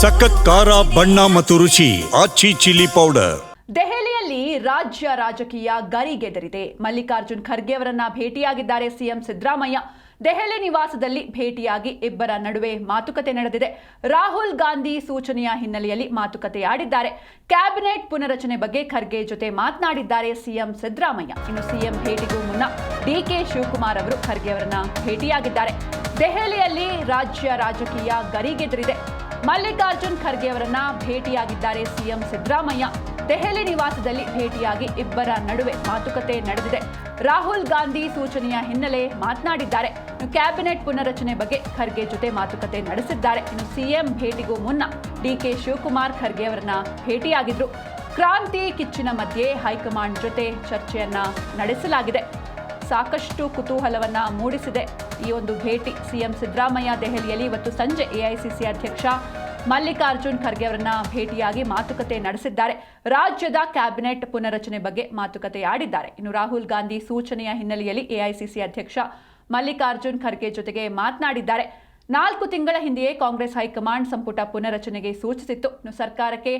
ಸಖತ್ ಖಾರ, ಬಣ್ಣ ಮತ್ತು ರುಚಿ, ಆಚಿ ಚಿಲ್ಲಿ ಪೌಡರ್. ದೆಹಲಿಯಲ್ಲಿ ರಾಜ್ಯ ರಾಜಕೀಯ ಗರಿಗೆದರಿದೆ. ಮಲ್ಲಿಕಾರ್ಜುನ್ ಖರ್ಗೆ ಅವರನ್ನ ಭೇಟಿಯಾಗಿದ್ದಾರೆ ಸಿಎಂ ಸಿದ್ದರಾಮಯ್ಯ. ದೆಹಲಿ ನಿವಾಸದಲ್ಲಿ ಭೇಟಿಯಾಗಿ ಇಬ್ಬರ ನಡುವೆ ಮಾತುಕತೆ ನಡೆದಿದೆ. ರಾಹುಲ್ ಗಾಂಧಿ ಸೂಚನೆಯ ಹಿನ್ನೆಲೆಯಲ್ಲಿ ಮಾತುಕತೆ ಆಡಿದ್ದಾರೆ. ಕ್ಯಾಬಿನೆಟ್ ಪುನರಚನೆ ಬಗ್ಗೆ ಖರ್ಗೆ ಜೊತೆ ಮಾತನಾಡಿದ್ದಾರೆ ಸಿಎಂ ಸಿದ್ದರಾಮಯ್ಯ. ಇನ್ನು ಸಿಎಂ ಭೇಟಿಗೂ ಮುನ್ನ ಡಿಕೆ ಶಿವಕುಮಾರ್ ಅವರು ಖರ್ಗೆ ಅವರನ್ನ ಭೇಟಿಯಾಗಿದ್ದಾರೆ. ದೆಹಲಿಯಲ್ಲಿ ರಾಜ್ಯ ರಾಜಕೀಯ ಗರಿಗೆದರಿದೆ. ಮಲ್ಲಿಕಾರ್ಜುನ್ ಖರ್ಗೆ ಅವರನ್ನ ಭೇಟಿಯಾಗಿದ್ದಾರೆ ಸಿಎಂ ಸಿದ್ದರಾಮಯ್ಯ. ದೆಹಲಿ ನಿವಾಸದಲ್ಲಿ ಭೇಟಿಯಾಗಿ ಇಬ್ಬರ ನಡುವೆ ಮಾತುಕತೆ ನಡೆದಿದೆ. ರಾಹುಲ್ ಗಾಂಧಿ ಸೂಚನೆಯ ಹಿನ್ನೆಲೆ ಮಾತನಾಡಿದ್ದಾರೆ. ಕ್ಯಾಬಿನೆಟ್ ಪುನರಚನೆ ಬಗ್ಗೆ ಖರ್ಗೆ ಜೊತೆ ಮಾತುಕತೆ ನಡೆಸಿದ್ದಾರೆ. ಇನ್ನು ಸಿಎಂ ಭೇಟಿಗೂ ಮುನ್ನ ಡಿಕೆ ಶಿವಕುಮಾರ್ ಖರ್ಗೆ ಅವರನ್ನ ಭೇಟಿಯಾಗಿದ್ರು. ಕ್ರಾಂತಿ ಕಿಚ್ಚಿನ ಮಧ್ಯೆ ಹೈಕಮಾಂಡ್ ಜೊತೆ ಚರ್ಚೆಯನ್ನ ನಡೆಸಲಾಗಿದೆ. ಸಾಕಷ್ಟು ಕುತೂಹಲವನ್ನು ಮೂಡಿಸಿದೆ. ಈ ಒಂದು ಭೇಟಿ ಸಿಎಂ ಸಿದ್ದರಾಮಯ್ಯ ದೆಹಲಿಯಲ್ಲಿ ಇವತ್ತು ಸಂಜೆ ಎಐಸಿಸಿ ಅಧ್ಯಕ್ಷ ಮಲ್ಲಿಕಾರ್ಜುನ್ ಖರ್ಗೆ ಅವರನ್ನ ಭೇಟಿಯಾಗಿ ಮಾತುಕತೆ ನಡೆಸಿದ್ದಾರೆ. ರಾಜ್ಯದ ಕ್ಯಾಬಿನೆಟ್ ಪುನರಚನೆ ಬಗ್ಗೆ ಮಾತುಕತೆ ಆಡಿದ್ದಾರೆ ಇನ್ನು ರಾಹುಲ್ ಗಾಂಧಿ ಸೂಚನೆಯ ಹಿನ್ನೆಲೆಯಲ್ಲಿ ಎಐಸಿಸಿ ಅಧ್ಯಕ್ಷ ಮಲ್ಲಿಕಾರ್ಜುನ್ ಖರ್ಗೆ ಜೊತೆಗೆ ಮಾತನಾಡಿದ್ದಾರೆ. ನಾಲ್ಕು ತಿಂಗಳ ಹಿಂದೆಯೇ ಕಾಂಗ್ರೆಸ್ ಹೈಕಮಾಂಡ್ ಸಂಪುಟ ಪುನರಚನೆಗೆ ಸೂಚಿಸಿತ್ತು. ಇನ್ನು ಸರ್ಕಾರಕ್ಕೆ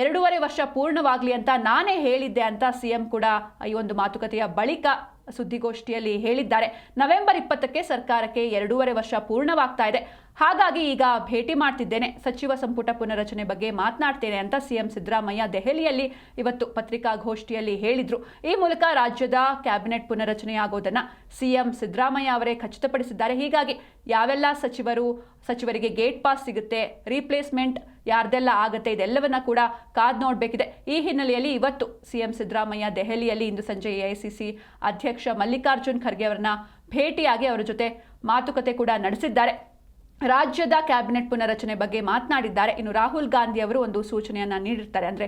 ಎರಡೂವರೆ ವರ್ಷ ಪೂರ್ಣವಾಗಲಿ ಅಂತ ನಾನೇ ಹೇಳಿದ್ದೆ ಅಂತ ಸಿಎಂ ಕೂಡ ಈ ಒಂದು ಮಾತುಕತೆಯ ಬಳಿಕ ಸುದ್ದಿಗೋಷ್ಠಿಯಲ್ಲಿ ಹೇಳಿದ್ದಾರೆ. ನವೆಂಬರ್ ಇಪ್ಪತ್ತಕ್ಕೆ ಸರ್ಕಾರಕ್ಕೆ ಎರಡೂವರೆ ವರ್ಷ ಪೂರ್ಣವಾಗ್ತಾ ಇದೆ. ಹಾಗಾಗಿ ಈಗ ಭೇಟಿ ಮಾಡ್ತಿದ್ದೇನೆ. ಸಚಿವ ಸಂಪುಟ ಪುನರಚನೆ ಬಗ್ಗೆ ಮಾತನಾಡ್ತೇನೆ ಅಂತ ಸಿಎಂ ಸಿದ್ದರಾಮಯ್ಯ ದೆಹಲಿಯಲ್ಲಿ ಇವತ್ತು ಪತ್ರಿಕಾಗೋಷ್ಠಿಯಲ್ಲಿ ಹೇಳಿದ್ರು. ಈ ಮೂಲಕ ರಾಜ್ಯದ ಕ್ಯಾಬಿನೆಟ್ ಪುನರಚನೆಯಾಗೋದನ್ನು ಸಿಎಂ ಸಿದ್ದರಾಮಯ್ಯ ಅವರೇ ಖಚಿತಪಡಿಸಿದ್ದಾರೆ. ಹೀಗಾಗಿ ಯಾವೆಲ್ಲ ಸಚಿವರು, ಸಚಿವರಿಗೆ ಗೇಟ್ ಪಾಸ್ ಸಿಗುತ್ತೆ, ರೀಪ್ಲೇಸ್ಮೆಂಟ್ ಯಾರ್ದೆಲ್ಲ ಆಗುತ್ತೆ, ಇದೆಲ್ಲವನ್ನ ಕೂಡ ಕಾದ್ ನೋಡಬೇಕಿದೆ. ಈ ಹಿನ್ನೆಲೆಯಲ್ಲಿ ಇವತ್ತು ಸಿಎಂ ಸಿದ್ದರಾಮಯ್ಯ ದೆಹಲಿಯಲ್ಲಿ ಇಂದು ಸಂಜೆ ಎಐಸಿಸಿ ಅಧ್ಯಕ್ಷ ಮಲ್ಲಿಕಾರ್ಜುನ್ ಖರ್ಗೆ ಅವರನ್ನ ಭೇಟಿಯಾಗಿ ಅವರ ಜೊತೆ ಮಾತುಕತೆ ಕೂಡ ನಡೆಸಿದ್ದಾರೆ. ರಾಜ್ಯದ ಕ್ಯಾಬಿನೆಟ್ ಪುನರಚನೆ ಬಗ್ಗೆ ಮಾತನಾಡಿದ್ದಾರೆ. ಇನ್ನು ರಾಹುಲ್ ಗಾಂಧಿ ಅವರು ಒಂದು ಸೂಚನೆಯನ್ನ ನೀಡಿರ್ತಾರೆ. ಅಂದ್ರೆ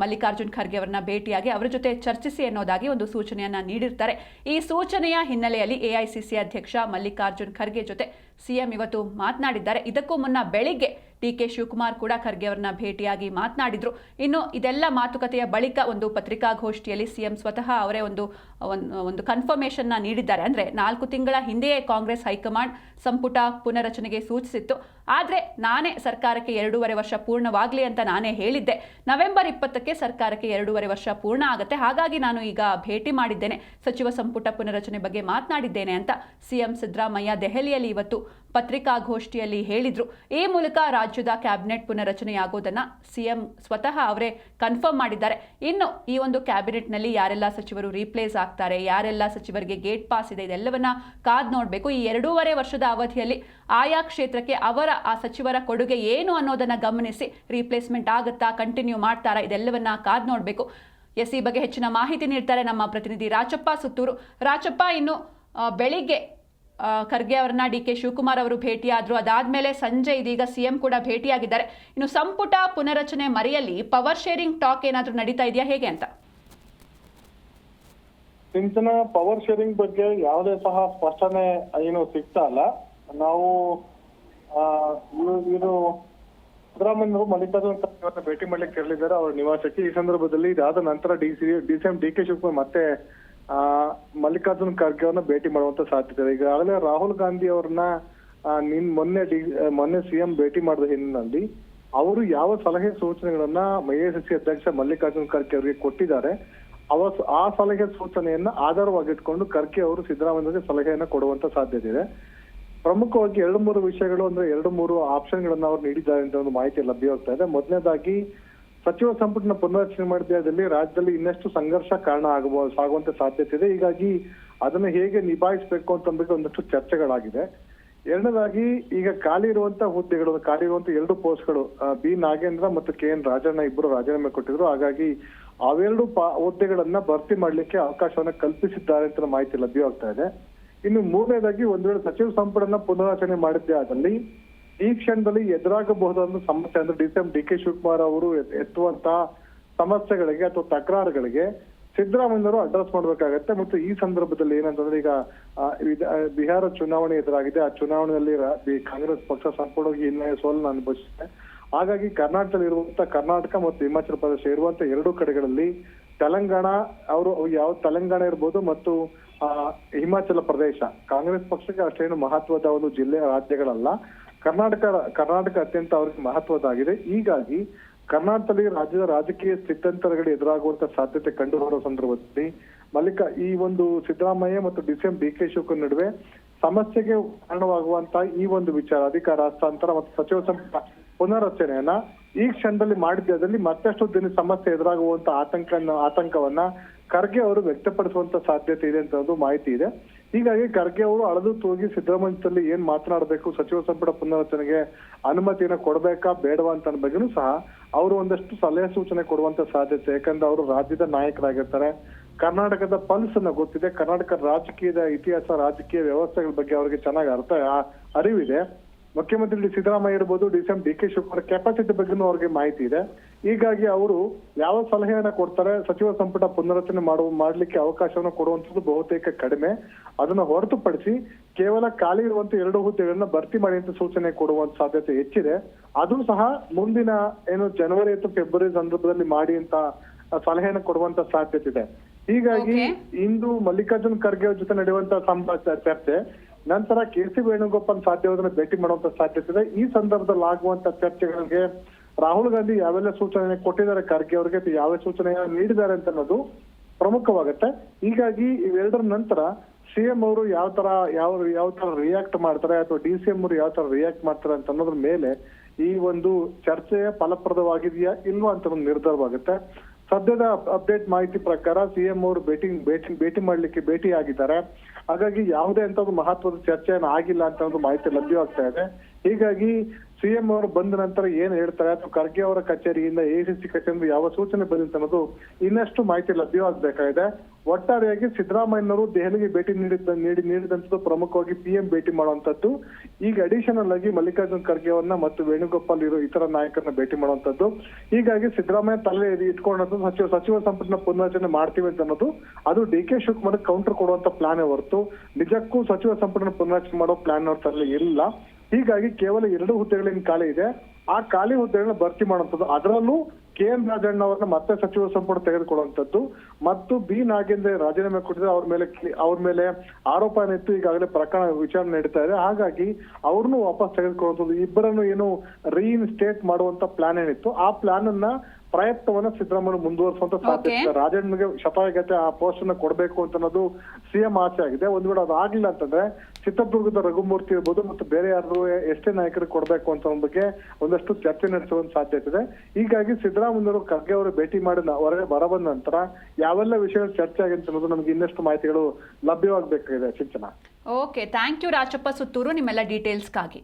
ಮಲ್ಲಿಕಾರ್ಜುನ್ ಖರ್ಗೆ ಅವರನ್ನ ಭೇಟಿಯಾಗಿ ಅವರ ಜೊತೆ ಚರ್ಚಿಸಿ ಅನ್ನೋದಾಗಿ ಒಂದು ಸೂಚನೆಯನ್ನ ನೀಡಿರ್ತಾರೆ. ಈ ಸೂಚನೆಯ ಹಿನ್ನೆಲೆಯಲ್ಲಿ ಎಐಸಿಸಿ ಅಧ್ಯಕ್ಷ ಮಲ್ಲಿಕಾರ್ಜುನ್ ಖರ್ಗೆ ಜೊತೆ ಸಿಎಂ ಇವತ್ತು ಮಾತನಾಡಿದ್ದಾರೆ. ಇದಕ್ಕೂ ಮುನ್ನ ಬೆಳಿಗ್ಗೆ ಡಿ ಕೆ ಶಿವಕುಮಾರ್ ಕೂಡ ಖರ್ಗೆ ಅವರನ್ನ ಭೇಟಿಯಾಗಿ ಮಾತನಾಡಿದ್ರು. ಇನ್ನು ಇದೆಲ್ಲ ಮಾತುಕತೆಯ ಬಳಿಕ ಒಂದು ಪತ್ರಿಕಾಗೋಷ್ಠಿಯಲ್ಲಿ ಸಿಎಂ ಸ್ವತಃ ಅವರೇ ಒಂದು ಒಂದು- ಕನ್ಫರ್ಮೇಷನ್ನ ನೀಡಿದ್ದಾರೆ. ಅಂದ್ರೆ ನಾಲ್ಕು ತಿಂಗಳ ಹಿಂದೆಯೇ ಕಾಂಗ್ರೆಸ್ ಹೈಕಮಾಂಡ್ ಸಂಪುಟ ಪುನರಚನೆಗೆ ಸೂಚಿಸಿತ್ತು. ಆದರೆ ನಾನೇ ಸರ್ಕಾರಕ್ಕೆ ಎರಡೂವರೆ ವರ್ಷ ಪೂರ್ಣವಾಗಲಿ ಅಂತ ನಾನೇ ಹೇಳಿದ್ದೆ. ನವೆಂಬರ್ ಇಪ್ಪತ್ತಕ್ಕೆ ಸರ್ಕಾರಕ್ಕೆ ಎರಡೂವರೆ ವರ್ಷ ಪೂರ್ಣ ಆಗುತ್ತೆ. ಹಾಗಾಗಿ ನಾನು ಈಗ ಭೇಟಿ ಮಾಡಿದ್ದೇನೆ. ಸಚಿವ ಸಂಪುಟ ಪುನರಚನೆ ಬಗ್ಗೆ ಮಾತನಾಡಿದ್ದೇನೆ ಅಂತ ಸಿಎಂ ಸಿದ್ದರಾಮಯ್ಯ ದೆಹಲಿಯಲ್ಲಿ ಇವತ್ತು ಪತ್ರಿಕಾಗೋಷ್ಠಿಯಲ್ಲಿ ಹೇಳಿದ್ರು. ಈ ಮೂಲಕ ರಾಜ್ಯದ ಕ್ಯಾಬಿನೆಟ್ ಪುನರಚನೆಯಾಗೋದನ್ನ ಸಿಎಂ ಸ್ವತಃ ಅವರೇ ಕನ್ಫರ್ಮ್ ಮಾಡಿದ್ದಾರೆ. ಇನ್ನು ಈ ಒಂದು ಕ್ಯಾಬಿನೆಟ್ನಲ್ಲಿ ಯಾರೆಲ್ಲ ಸಚಿವರು ರೀಪ್ಲೇಸ್ ಆಗ್ತಾರೆ, ಯಾರೆಲ್ಲ ಸಚಿವರಿಗೆ ಗೇಟ್ ಪಾಸ್ ಇದೆ, ಇದೆಲ್ಲವನ್ನ ಕಾದ್ ನೋಡಬೇಕು. ಈ ಎರಡೂವರೆ ವರ್ಷದ ಅವಧಿಯಲ್ಲಿ ಆಯಾ ಕ್ಷೇತ್ರಕ್ಕೆ ಅವರ, ಆ ಸಚಿವರ ಕೊಡುಗೆ ಏನು ಅನ್ನೋದನ್ನು ಗಮನಿಸಿ ರೀಪ್ಲೇಸ್ಮೆಂಟ್ ಆಗುತ್ತಾ, ಕಂಟಿನ್ಯೂ ಮಾಡ್ತಾರಾ, ಇದೆಲ್ಲವನ್ನ ಕಾದ್ ನೋಡಬೇಕು. ಎಸ್, ಈ ಬಗ್ಗೆ ಹೆಚ್ಚಿನ ಮಾಹಿತಿ ನೀಡ್ತಾರೆ ನಮ್ಮ ಪ್ರತಿನಿಧಿ ರಾಚಪ್ಪ ಸುತ್ತೂರು. ರಾಚಪ್ಪ, ಇನ್ನು ಬೆಳಿಗ್ಗೆ ಖರ್ಗೆ ಅವರನ್ನ ಡಿ ಕೆ ಶಿವಕುಮಾರ್ ಅವರು ಭೇಟಿಯಾದ್ರು. ಅದಾದ್ಮೇಲೆ ಸಂಜೆ ಇದೀಗ ಸಿಎಂ ಕೂಡ ಭೇಟಿಯಾಗಿದ್ದಾರೆ. ಇನ್ನು ಸಂಪುಟ ಪುನರಚನೆ ಮರೆಯಲ್ಲಿ ಪವರ್ ಶೇರಿಂಗ್ ಟಾಕ್ ಏನಾದ್ರೂ ನಡೀತಾ ಇದೆಯಾ? ಹೇಗೆ ಅಂತ? ಸಿಂಚನ, ಪವರ್ ಶೇರಿಂಗ್ ಬಗ್ಗೆ ಯಾವುದೇ ಸಹ ಸ್ಪಷ್ಟನೆ ಏನು ಸಿಗ್ತಾ ಇಲ್ಲ. ನಾವು ಇದು ಸಿದ್ದರಾಮಯ್ಯವರು ಮಲ್ಲಿಕಾರ್ಜುನ ಖರ್ಗೆ ಭೇಟಿ ಮಾಡ್ಲಿಕ್ಕೆ ತೆರಳಿದ್ದಾರೆ ಅವರ ನಿವಾಸಕ್ಕೆ ಈ ಸಂದರ್ಭದಲ್ಲಿ ಇದಾದ ನಂತರ D C D C M, D K Shivakumar ಮತ್ತೆ ಮಲ್ಲಿಕಾರ್ಜುನ ಖರ್ಗೆ ಅವ್ರನ್ನ ಭೇಟಿ ಮಾಡುವಂತ ಸಾಧ್ಯತೆ ಇದೆ. ಈಗಾಗಲೇ ರಾಹುಲ್ ಗಾಂಧಿ ಅವ್ರನ್ನ ನಿನ್ ಮೊನ್ನೆ ಡಿ ಮೊನ್ನೆ ಸಿಎಂ ಭೇಟಿ ಮಾಡಿದ ಹಿನ್ನೆಲೆಯಲ್ಲಿ ಅವರು ಯಾವ ಸಲಹೆ ಸೂಚನೆಗಳನ್ನ ಎಐಸಿಸಿ ಅಧ್ಯಕ್ಷ ಮಲ್ಲಿಕಾರ್ಜುನ್ ಖರ್ಗೆ ಅವರಿಗೆ ಕೊಟ್ಟಿದ್ದಾರೆ, ಅವ, ಆ ಸಲಹೆ ಸೂಚನೆಯನ್ನ ಆಧಾರವಾಗಿಟ್ಕೊಂಡು ಖರ್ಗೆ ಅವರು ಸಿದ್ದರಾಮಯ್ಯ ಸಲಹೆಯನ್ನ ಕೊಡುವಂತ ಸಾಧ್ಯತೆ ಇದೆ. ಪ್ರಮುಖವಾಗಿ ಎರಡು ಮೂರು ವಿಷಯಗಳು ಅಂದ್ರೆ ಎರಡು ಮೂರು ಆಪ್ಷನ್ಗಳನ್ನ ಅವ್ರು ನೀಡಿದ್ದಾರೆ ಅಂತ ಒಂದು ಮಾಹಿತಿ ಲಭ್ಯವಾಗ್ತಾ ಇದೆ. ಮೊದಲನೇದಾಗಿ ಸಚಿವ ಸಂಪುಟನ ಪುನರ್ರಚನೆ ಮಾಡಿದಲ್ಲಿ ರಾಜ್ಯದಲ್ಲಿ ಇನ್ನಷ್ಟು ಸಂಘರ್ಷ ಕಾರಣ ಆಗಬಹುದು ಸಾಗುವಂತ ಸಾಧ್ಯತೆ ಇದೆ. ಹೀಗಾಗಿ ಅದನ್ನ ಹೇಗೆ ನಿಭಾಯಿಸಬೇಕು ಅಂತ ಒಂದಷ್ಟು ಚರ್ಚೆಗಳಾಗಿದೆ. ಎರಡನೇದಾಗಿ ಈಗ ಖಾಲಿ ಇರುವಂತ ಹುದ್ದೆಗಳು, ಖಾಲಿ ಇರುವಂತ ಎರಡು ಪೋಸ್ಟ್ಗಳು ಬಿ ನಾಗೇಂದ್ರ ಮತ್ತು ಕೆ ಎನ್ ರಾಜಣ್ಣ ಇಬ್ಬರು ರಾಜೀನಾಮೆ ಕೊಟ್ಟಿದ್ರು. ಹಾಗಾಗಿ ಅವೆರಡು ಹುದ್ದೆಗಳನ್ನ ಭರ್ತಿ ಮಾಡಲಿಕ್ಕೆ ಅವಕಾಶವನ್ನ ಕಲ್ಪಿಸಿದ್ದಾರೆ ಅಂತ ಮಾಹಿತಿ ಲಭ್ಯವಾಗ್ತಾ ಇದೆ. ಇನ್ನು ಮೂರನೇದಾಗಿ ಒಂದ್ ವೇಳೆ ಸಚಿವ ಸಂಪುಟನ ಪುನರಚನೆ ಮಾಡಿದ್ದೇ ಆದಲ್ಲಿ ಈ ಕ್ಷಣದಲ್ಲಿ ಎದುರಾಗಬಹುದಾದ ಸಮಸ್ಯೆ ಅಂದ್ರೆ D C M D K Shivakumar ಅವರು ಎತ್ತುವಂತ ಸಮಸ್ಯೆಗಳಿಗೆ ಅಥವಾ ತಕರಾರುಗಳಿಗೆ ಸಿದ್ದರಾಮಯ್ಯವರು ಅಡ್ರೆಸ್ ಮಾಡ್ಬೇಕಾಗತ್ತೆ. ಮತ್ತು ಈ ಸಂದರ್ಭದಲ್ಲಿ ಏನಂತಂದ್ರೆ ಈಗ ಬಿಹಾರ ಚುನಾವಣೆ ಎದುರಾಗಿದೆ. ಆ ಚುನಾವಣೆಯಲ್ಲಿ ಕಾಂಗ್ರೆಸ್ ಪಕ್ಷ ಸಂಪೂರ್ಣವಾಗಿ ಹಿನ್ನೆಲೆ ಸೋಲನ್ನು ಅನುಭವಿಸಿದೆ ಹಾಗಾಗಿ ಕರ್ನಾಟಕದಲ್ಲಿ ಇರುವಂತ ಕರ್ನಾಟಕ ಮತ್ತು ಹಿಮಾಚಲ ಪ್ರದೇಶ ಇರುವಂತ ಎರಡು ಕಡೆಗಳಲ್ಲಿ ತೆಲಂಗಾಣ, ಅವರು ಯಾವ ತೆಲಂಗಾಣ ಇರ್ಬೋದು ಮತ್ತು ಹಿಮಾಚಲ ಪ್ರದೇಶ. ಕಾಂಗ್ರೆಸ್ ಪಕ್ಷಕ್ಕೆ ಅಷ್ಟೇನು ಮಹತ್ವದ ಒಂದು ಜಿಲ್ಲೆ ರಾಜ್ಯಗಳಲ್ಲ. ಕರ್ನಾಟಕ ಕರ್ನಾಟಕ ಅತ್ಯಂತ ಅವ್ರಿಗೆ ಮಹತ್ವದಾಗಿದೆ ಹೀಗಾಗಿ ಕರ್ನಾಟಕದಲ್ಲಿ ರಾಜ್ಯದ ರಾಜಕೀಯ ಸ್ಥಿತ್ಯಂತರಗಳು ಎದುರಾಗುವಂತ ಸಾಧ್ಯತೆ ಕಂಡು ಬರುವ ಸಂದರ್ಭದಲ್ಲಿ ಮಲ್ಲಿಕ, ಈ ಒಂದು ಸಿದ್ದರಾಮಯ್ಯ ಮತ್ತು D CM D K Shivakumar ನಡುವೆ ಸಮಸ್ಯೆಗೆ ಕಾರಣವಾಗುವಂತ ಈ ಒಂದು ವಿಚಾರ, ಅಧಿಕಾರ, ಹಸ್ತಾಂತರ ಮತ್ತು ಸಚಿವ ಸಂಪುಟ ಪುನರ್ರಚನೆಯನ್ನ ಈ ಕ್ಷಣದಲ್ಲಿ ಮಾಡಿದ್ದಲ್ಲಿ ಮತ್ತಷ್ಟು ದಿನ ಸಮಸ್ಯೆ ಎದುರಾಗುವಂತ ಆತಂಕ ಆತಂಕವನ್ನ ಖರ್ಗೆ ಅವರು ವ್ಯಕ್ತಪಡಿಸುವಂತ ಸಾಧ್ಯತೆ ಇದೆ ಅಂತ ಒಂದು ಮಾಹಿತಿ ಇದೆ. ಹೀಗಾಗಿ ಖರ್ಗೆ ಅವರು ಅಳದು ತೂಗಿ ಸಿದ್ದರಾಮಯ್ಯದಲ್ಲಿ ಏನ್ ಮಾತನಾಡಬೇಕು, ಸಚಿವ ಸಂಪುಟ ಪುನರ್ರಚನೆಗೆ ಅನುಮತಿಯನ್ನು ಕೊಡಬೇಕಾ, ಬೇಡವಾ ಅಂತ ಬಗ್ಗೆನೂ ಸಹ ಅವರು ಒಂದಷ್ಟು ಸಲಹೆ ಸೂಚನೆ ಕೊಡುವಂತ ಸಾಧ್ಯತೆ. ಯಾಕಂದ್ರೆ ಅವರು ರಾಜ್ಯದ ನಾಯಕರಾಗಿರ್ತಾರೆ. ಕರ್ನಾಟಕದ ಪಲ್ಸ್ ಅನ್ನ ಗೊತ್ತಿದೆ. ಕರ್ನಾಟಕ ರಾಜಕೀಯದ ಇತಿಹಾಸ, ರಾಜಕೀಯ ವ್ಯವಸ್ಥೆಗಳ ಬಗ್ಗೆ ಅವರಿಗೆ ಚೆನ್ನಾಗಿ ಅರ್ಥ ಅರಿವಿದೆ. ಮುಖ್ಯಮಂತ್ರಿ ಡಿ ಸಿದ್ದರಾಮಯ್ಯ ಇರ್ಬೋದು D C M D K Shivakumar capacity ಬಗ್ಗೆನೂ ಅವ್ರಿಗೆ ಮಾಹಿತಿ ಇದೆ. ಹೀಗಾಗಿ ಅವರು ಯಾವ ಸಲಹೆಯನ್ನ ಕೊಡ್ತಾರೆ ಸಚಿವ ಸಂಪುಟ ಪುನರಚನೆ ಮಾಡುವ ಮಾಡ್ಲಿಕ್ಕೆ ಅವಕಾಶವನ್ನು ಕೊಡುವಂಥದ್ದು ಬಹುತೇಕ ಕಡಿಮೆ. ಅದನ್ನ ಹೊರತುಪಡಿಸಿ ಕೇವಲ ಖಾಲಿ ಇರುವಂತ ಎರಡು ಹುದ್ದೆಗಳನ್ನ ಭರ್ತಿ ಮಾಡಿ ಅಂತ ಸೂಚನೆ ಕೊಡುವಂತ ಸಾಧ್ಯತೆ ಹೆಚ್ಚಿದೆ. ಅದು ಸಹ ಮುಂದಿನ ಏನು ಜನವರಿ ಅಥವಾ ಫೆಬ್ರವರಿ ಸಂದರ್ಭದಲ್ಲಿ ಮಾಡಿ ಅಂತ ಸಲಹೆಯನ್ನು ಕೊಡುವಂತ ಸಾಧ್ಯತೆ ಇದೆ. ಹೀಗಾಗಿ. ಇಂದು ಮಲ್ಲಿಕಾರ್ಜುನ್ ಖರ್ಗೆ ಅವ್ರ ಜೊತೆ ನಡೆಯುವಂತ ಸಂಭ ಚರ್ಚೆ ನಂತರ ಕೆ ಸಿ ವೇಣುಗೋಪಾಲ್ ಸಾಧ್ಯವಾದ್ರೆ ಭೇಟಿ ಮಾಡುವಂತ ಸಾಧ್ಯತೆ ಇದೆ. ಈ ಸಂದರ್ಭದಲ್ಲಿ ಆಗುವಂತ ಚರ್ಚೆಗಳಿಗೆ ರಾಹುಲ್ ಗಾಂಧಿ ಯಾವೆಲ್ಲ ಸೂಚನೆ ಕೊಟ್ಟಿದ್ದಾರೆ, ಖರ್ಗೆ ಅವರಿಗೆ ಯಾವ ಸೂಚನೆ ನೀಡಿದ್ದಾರೆ ಅಂತ ಅನ್ನೋದು ಪ್ರಮುಖವಾಗುತ್ತೆ. ಹೀಗಾಗಿ ಇವೆರಡರ ನಂತರ ಸಿಎಂ ಅವರು ಯಾವ ತರ, ಯಾವ ಯಾವ ತರ ರಿಯಾಕ್ಟ್ ಮಾಡ್ತಾರೆ ಅಥವಾ ಡಿ ಸಿ ಎಂ ಅವರು ಯಾವ ತರ ರಿಯಾಕ್ಟ್ ಮಾಡ್ತಾರೆ ಅಂತ ಅನ್ನೋದ್ರ ಮೇಲೆ ಈ ಒಂದು ಚರ್ಚೆ ಫಲಪ್ರದವಾಗಿದೆಯಾ ಇಲ್ವಾ ಅಂತ ಒಂದು ನಿರ್ಧಾರವಾಗುತ್ತೆ. ಸದ್ಯದ ಅಪ್ಡೇಟ್ ಮಾಹಿತಿ ಪ್ರಕಾರ ಸಿಎಂ ಅವರು ಭೇಟಿ ಭೇಟಿ ಭೇಟಿ ಮಾಡ್ಲಿಕ್ಕೆ ಭೇಟಿ ಆಗಿದ್ದಾರೆ ಹಾಗಾಗಿ ಯಾವುದೇ ಅಂತ ಒಂದು ಮಹತ್ವದ ಚರ್ಚೆ ಏನು ಆಗಿಲ್ಲ ಅಂತ ಒಂದು ಮಾಹಿತಿ ಲಭ್ಯವಾಗ್ತಾ ಇದೆ. ಹೀಗಾಗಿ ಸಿಎಂ ಅವರು ಬಂದ ನಂತರ ಏನ್ ಹೇಳ್ತಾರೆ ಅಥವಾ ಖರ್ಗೆ ಅವರ ಕಚೇರಿಯಿಂದ ಎಸಿಸಿ ಕಚೇರಿಯಿಂದ ಯಾವ ಸೂಚನೆ ಬಂದಿತ್ತು ಅನ್ನೋದು ಇನ್ನಷ್ಟು ಮಾಹಿತಿ ಲಭ್ಯವಾಗಬೇಕಾಗಿದೆ. ಒಟ್ಟಾರೆಯಾಗಿ ಸಿದ್ದರಾಮಯ್ಯನವರು ದೆಹಲಿಗೆ ಭೇಟಿ ನೀಡಿದ್ದ ನೀಡಿ ನೀಡಿದಂಥದ್ದು ಪ್ರಮುಖವಾಗಿ ಪಿಎಂ ಭೇಟಿ ಮಾಡುವಂತದ್ದು ಈಗ ಅಡಿಷನಲ್ ಆಗಿ ಮಲ್ಲಿಕಾರ್ಜುನ್ ಖರ್ಗೆ ಮತ್ತು ವೇಣುಗೋಪಾಲ್ ಇರೋ ಇತರ ನಾಯಕರನ್ನ ಭೇಟಿ ಮಾಡುವಂತದ್ದು ಹೀಗಾಗಿ ಸಿದ್ದರಾಮಯ್ಯ ತಲೆ ಇಟ್ಕೊಂಡಂತ ಸಚಿವ ಸಚಿವ ಸಂಪುಟನ ಪುನರ್ರಚನೆ ಮಾಡ್ತೀವಿ ಅಂತ ಅನ್ನೋದು. ಅದು ಡಿ ಕೆ ಶಿವಕುಮಾರ್ ಕೌಂಟರ್ ಕೊಡುವಂತ ಪ್ಲಾನ್ ಹೊರತು. ನಿಜಕ್ಕೂ ಸಚಿವ ಸಂಪುಟನ ಪುನರ್ರಚನೆ ಮಾಡೋ ಪ್ಲಾನ್ ಅವ್ರ ತಲೆ ಇಲ್ಲ. ಹೀಗಾಗಿ ಕೇವಲ ಎರಡು ಹುದ್ದೆಗಳಿನ ಖಾಲಿ ಇದೆ. ಆ ಖಾಲಿ ಹುದ್ದೆಗಳನ್ನ ಭರ್ತಿ ಮಾಡುವಂಥದ್ದು. ಅದರಲ್ಲೂ ಕೆ ಎಂ ರಾಜಣ್ಣ ಅವರನ್ನ ಮತ್ತೆ ಸಚಿವ ಸಂಪುಟ ತೆಗೆದುಕೊಳ್ಳುವಂಥದ್ದು. ಮತ್ತು ಬಿ ನಾಗೇಂದ್ರ ರಾಜೀನಾಮೆ ಕೊಟ್ಟಿದ್ರೆ ಅವ್ರ ಮೇಲೆ ಅವ್ರ ಮೇಲೆ ಆರೋಪ ಏನಿತ್ತು ಈಗಾಗಲೇ ಪ್ರಕರಣ ವಿಚಾರಣೆ ನಡೀತಾ ಇದೆ. ಹಾಗಾಗಿ ಅವ್ರನ್ನು ವಾಪಸ್ ತೆಗೆದುಕೊಳ್ಳುವಂಥದ್ದು. ಇಬ್ಬರನ್ನು ಏನು ರೀಇನ್ಸ್ಟೇಟ್ ಮಾಡುವಂತ ಪ್ಲಾನ್ ಏನಿತ್ತು. ಆ ಪ್ಲಾನ್ ಅನ್ನ ಪ್ರಯತ್ನವನ್ನ ಸಿದ್ದರಾಮಯ್ಯ ಮುಂದುವರಿಸುವಂತ ಸಾಧ್ಯತೆ ಇದೆ. ರಾಜಣ್ಣಗೆ ಶತಾಯಗತೆ ಆ ಪೋಸ್ಟ್ ಅನ್ನ ಕೊಡಬೇಕು ಅಂತ ಅನ್ನೋದು ಸಿಎಂ ಆಸೆ ಆಗಿದೆ. ಒಂದ್ ವೇಳೆ ಅದಾಗ್ಲಿಲ್ಲ ಅಂತಂದ್ರೆ ಚಿತ್ರದುರ್ಗದ ರಘುಮೂರ್ತಿ ಇರ್ಬೋದು ಮತ್ತು ಬೇರೆ ಯಾರು ಎಷ್ಟೇ ನಾಯಕರು ಕೊಡಬೇಕು ಅಂತ ಬಗ್ಗೆ ಒಂದಷ್ಟು ಚರ್ಚೆ ನಡೆಸುವಂತ ಸಾಧ್ಯತೆ ಇದೆ. ಹೀಗಾಗಿ ಸಿದ್ದರಾಮಯ್ಯವರು ಖರ್ಗೆ ಅವರು ಭೇಟಿ ಮಾಡಿ ಹೊರಗೆ ಬರಬಂದ ನಂತರ ಯಾವೆಲ್ಲ ವಿಷಯಗಳು ಚರ್ಚೆ ಆಗಿದೆ ಅಂತ ಅನ್ನೋದು ನಮ್ಗೆ ಇನ್ನಷ್ಟು ಮಾಹಿತಿಗಳು ಲಭ್ಯವಾಗಬೇಕಾಗಿದೆ. Chinchana okay thank you Rajappa. Suttur ನಿಮ್ಮೆಲ್ಲ ಡೀಟೇಲ್ಸ್ಗಾಗಿ